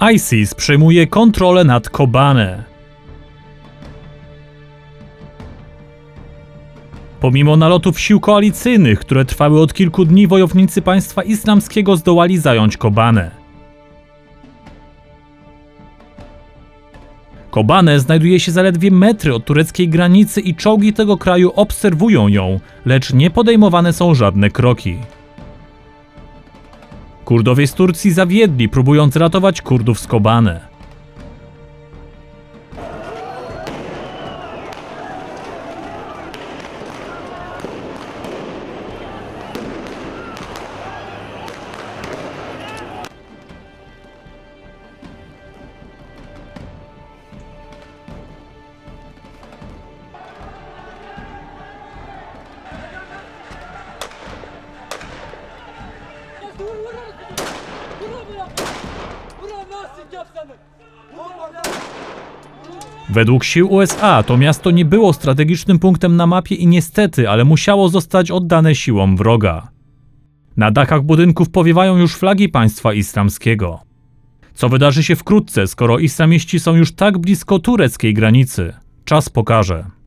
ISIS przejmuje kontrolę nad Kobane. Pomimo nalotów sił koalicyjnych, które trwały od kilku dni, wojownicy państwa islamskiego zdołali zająć Kobanę. Kobane znajduje się zaledwie metry od tureckiej granicy i czołgi tego kraju obserwują ją, lecz nie podejmowane są żadne kroki. Kurdowie z Turcji zawiedli, próbując ratować Kurdów z Kobane. Według sił USA to miasto nie było strategicznym punktem na mapie i niestety, ale musiało zostać oddane siłom wroga. Na dachach budynków powiewają już flagi państwa islamskiego. Co wydarzy się wkrótce, skoro islamiści są już tak blisko tureckiej granicy? Czas pokaże.